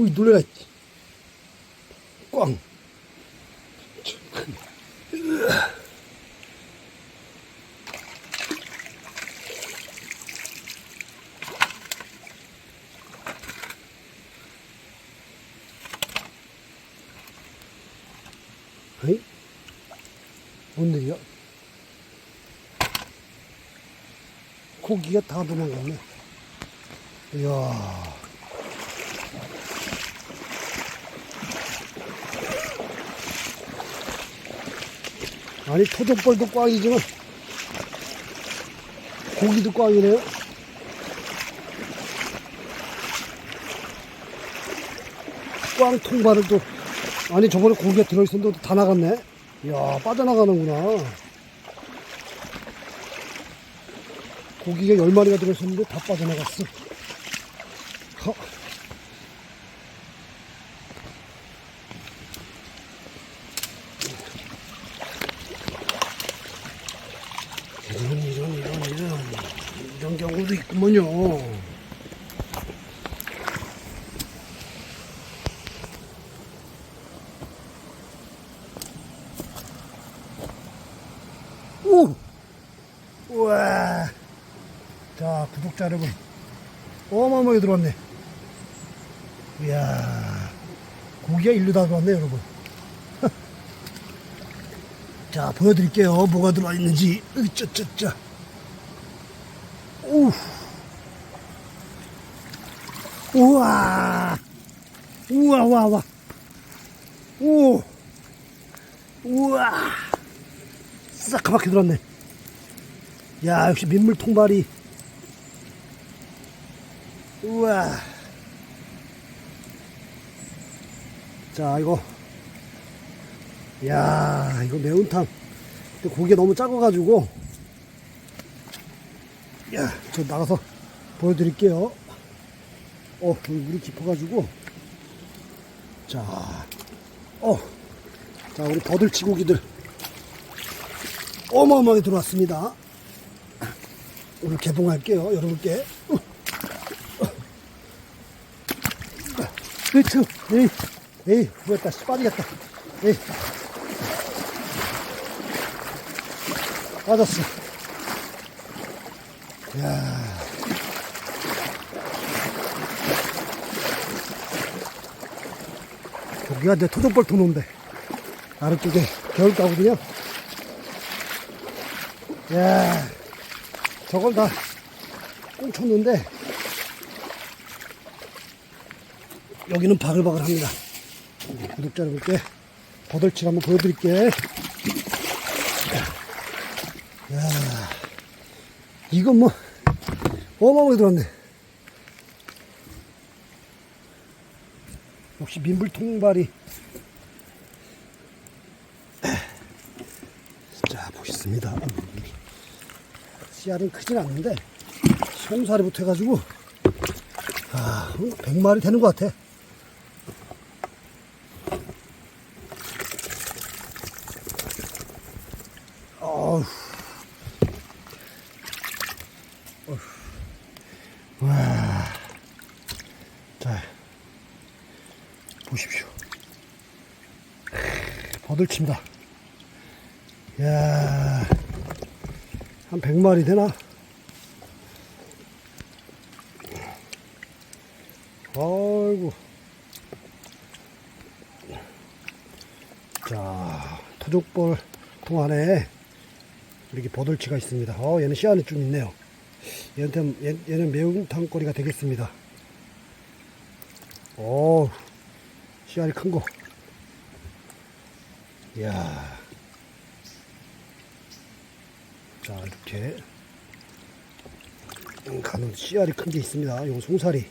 우이 놀래라. 꽝. 어이? 뭔 일이야? 고기가 다 도망갔네. 이야. 아니, 토종벌도 꽝이지만, 고기도 꽝이네요. 꽝 통발을 또, 아니, 저번에 고기가 들어있었는데 다 나갔네. 이야, 빠져나가는구나. 고기가 열 마리가 들어있었는데 다 빠져나갔어. 허. 이런, 이런, 이런, 이런, 이런 있구먼요. 오! 우와. 자, 구독자 여러분. 어마어마하게 들어왔네. 이야. 고기가 일로 다 들어왔네, 여러분. 자, 보여드릴게요. 뭐가 들어와 있는지. 으쩌쩌쩌. 오. 우와. 우와, 우와, 우와. 오. 우와. 싸카맣게 들었네. 야, 역시 민물 통발이. 우와. 자, 이거. 야, 이거 매운탕. 근데 고기가 너무 작아가지고. 야, 저 나가서 보여드릴게요. 어, 여기 물이 깊어가지고. 자, 어. 자, 우리 버들치 고기들. 어마어마하게 들어왔습니다. 오늘 개봉할게요, 여러분께. 그렇죠. 에이, 에이, 후했다. 빠지겠다. 에이. 빠졌어. 야 여기가 내 토종벌 도놓은데 아래쪽에 겨울가거든요. 야 저걸 다 꽁쳤는데 여기는 바글바글 합니다. 구독자 여러분께 버들치 한번 보여드릴게. 야, 이건 뭐, 어마어마하게 들었네. 역시 민불 통발이. 자, 보겠습니다. 씨알은 크진 않는데, 송사리부터 해가지고, 아, 100마리 되는 것 같아. 어휴. 어휴. 와. 자. 보십시오. 버들칩니다. 야 한 100마리 되나? 아이고. 자, 토족벌 통 안에 이렇게 버들치가 있습니다. 어, 얘는 씨알이 좀 있네요. 얘는, 얘, 얘는 매운탕거리가 되겠습니다. 오, 씨알이 큰 거. 이야. 자, 이렇게. 음, 가는 씨알이 큰 게 있습니다. 이건 송사리.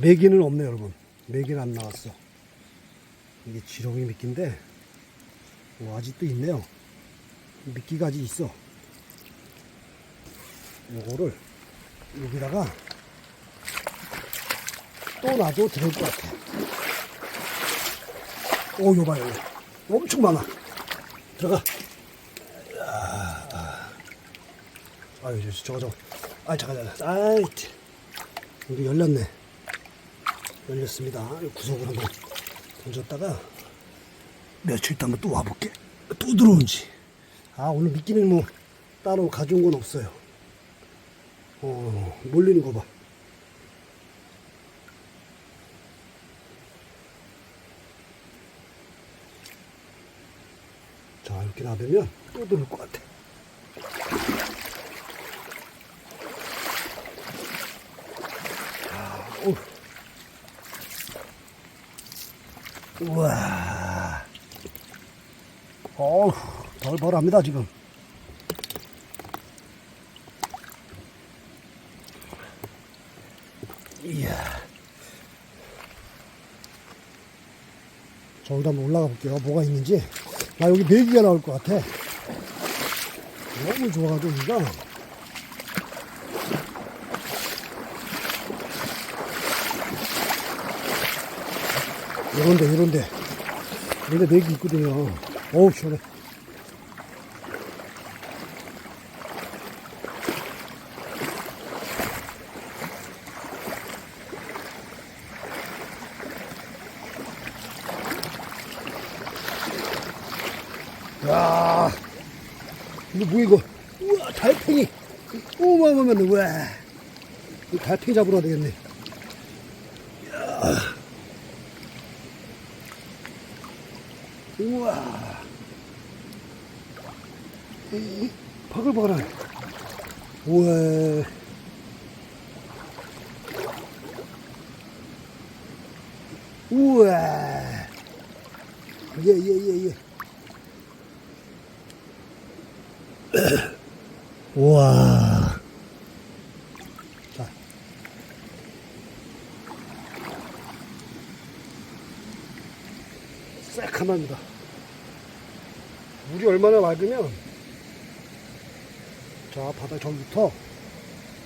메기는 없네요, 여러분. 메기는 안 나왔어. 이게 지렁이 미끼인데, 오, 아직도 있네요. 미끼가 아직 있어. 요거를 여기다가 또 놔도 들을 것 같아. 오, 요 봐요. 엄청 많아. 들어가. 아, 아유, 저, 저거, 저거. 아, 잠깐, 잠깐. 아이, 이거 열렸네. 열렸습니다. 이 구석으로 한번 던졌다가 며칠 있다 한번 또 와볼게. 또 들어온지. 아, 오늘 미끼는 뭐 따로 가져온 건 없어요. 어, 몰리는 거 봐. 자, 이렇게 놔두면 또 들을 것 같아. 아, 오. 우와. 어우, 벌벌합니다, 지금. 이야. 저기다 한번 올라가 볼게요. 뭐가 있는지. 나 여기 메기가 나올 것 같아. 너무 좋아가지고, 여기가. 이런데, 이런데. 이런데 메기 있거든요. 어우, 시원해. 야, 이거 뭐야 이거? 우와 달팽이. 어마어마한 우와. 이 달팽이 잡으러 되겠네. 야. 우와. 이, 바글바글한. 우와. 우와. 예, 예, 예, 예. 우와. 자. 새카맣니다. 물이 얼마나 맑으면, 자, 바다 저기부터,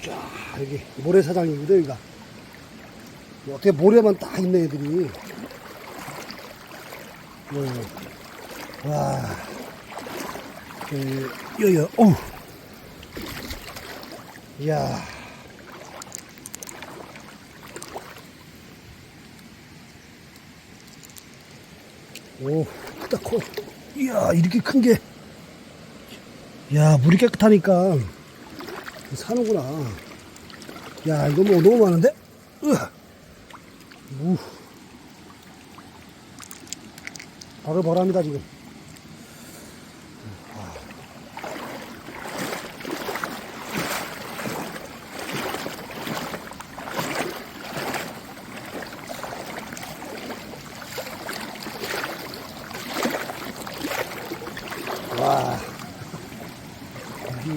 쫙, 여기, 모래사장이거든, 여기가. 어떻게 모래만 딱 있네, 애들이. 음. 와. 그, 여여, 어우. 이야. 오, 크다, 커. 이야, 이렇게 큰 게. 야, 물이 깨끗하니까 사는구나. 야, 이거 뭐 너무 많은데? 으아. 우. 바글바글합니다, 지금.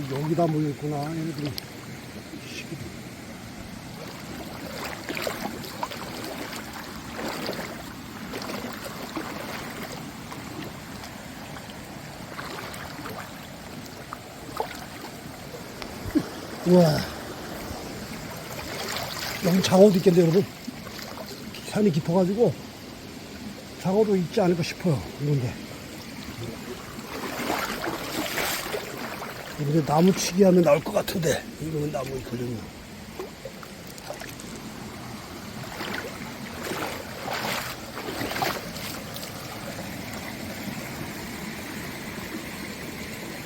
여기, 여기다 모여있구나, 얘네들이. 우와. 여기 장어도 있겠네, 여러분. 산이 깊어가지고, 장어도 있지 않을까 싶어요, 이런데. 이번에 나무치기 하면 나올 것 같은데 이거는 나무 있거든요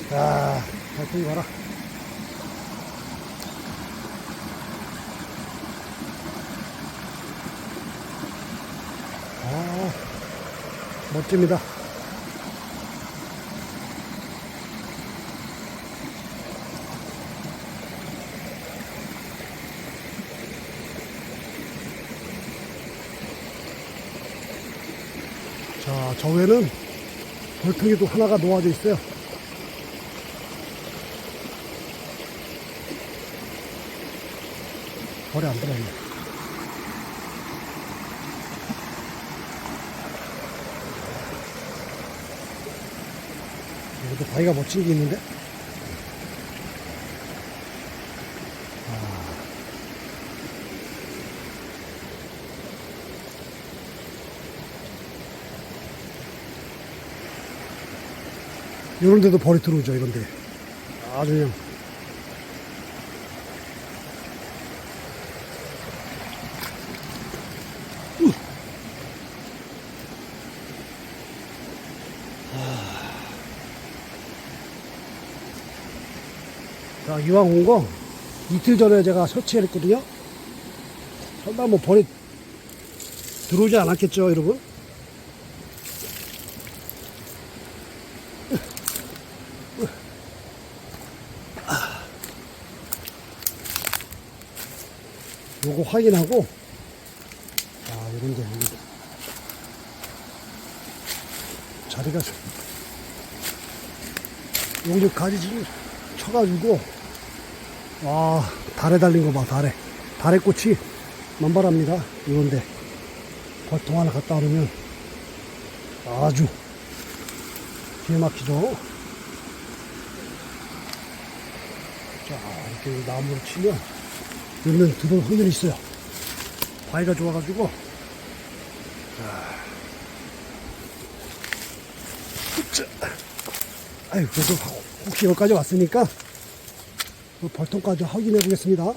자 달팽이 봐라. 아 멋집니다 자, 저 외에는 벌통에도 하나가 놓아져 있어요. 벌에 안 들어있네. 여기도 바위가 멋진 게 있는데? 이런 데도 벌이 들어오죠, 이런 데. 아주 그냥. 아. 자, 이왕 온 거 이틀 전에 제가 설치했거든요. 설마 뭐 벌이 들어오지 않았겠죠, 여러분? 요거 확인하고, 아, 이런데, 여기. 자리가 좀 가지 좀 쳐가지고, 와, 달에 달린 거 봐, 달에. 달에 꽃이 만발합니다. 이건데, 벌통 하나 갖다 놓으면 아주 기가 막히죠. 자, 이렇게 나무를 치면, 여기는 들어올 확률이 있어요. 바위가 좋아가지고, 자, 아유, 그래도 혹시 여기까지 왔으니까, 그 벌통까지 확인해 보겠습니다.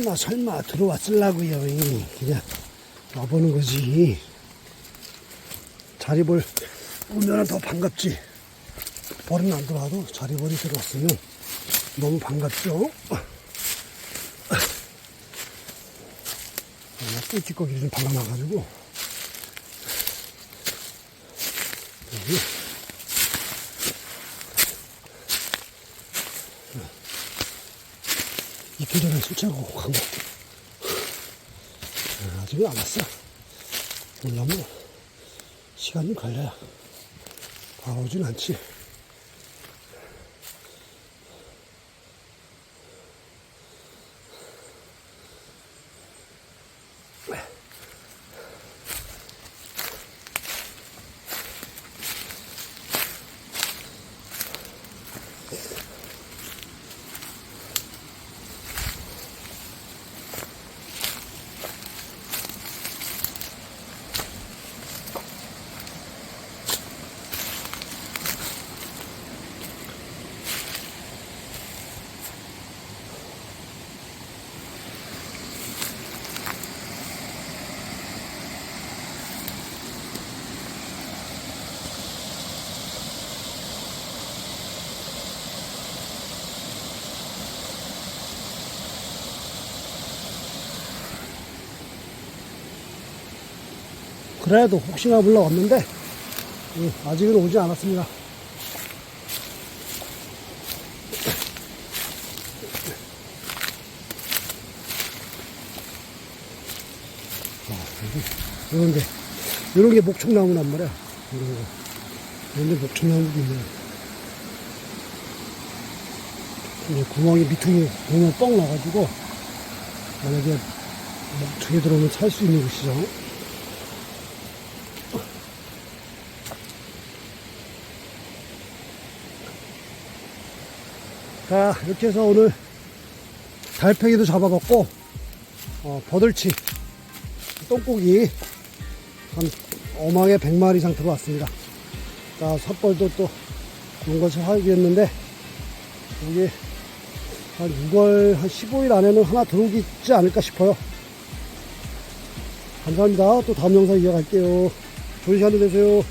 설마 설마 들어왔을라고요. 이. 그냥 와보는 거지. 자리볼 오면은 더 반갑지. 벌은 안 들어와도 자리볼이 들어왔으면 너무 반갑죠. 꿀찌꺼기를 좀 발라놔가지고. 여기 이틀 전에 술 취하고. 아, 아직은 안 왔어. 오려면 시간 좀 걸려야. 바로 오진 않지. 그래도 혹시나 몰라 왔는데, 예, 아직은 오지 않았습니다. 이런 게, 이런 게 목청나무란 말이야. 이런 거. 이런 게 목청나무도 있네. 이제 구멍이 밑에 구멍 뻥 나가지고, 만약에 목청이 들어오면 살수 있는 곳이죠. 자, 이렇게 해서 오늘 달팽이도 잡아봤고, 어, 버들치, 똥고기 한 어망에 100마리 이상 들어왔습니다. 자, 삿벌도 또 그런 것을 하겠는데, 여기 한 6월 한 15일 안에는 하나 들어오지 않을까 싶어요. 감사합니다. 또 다음 영상 이어갈게요. 좋은 시간 되세요.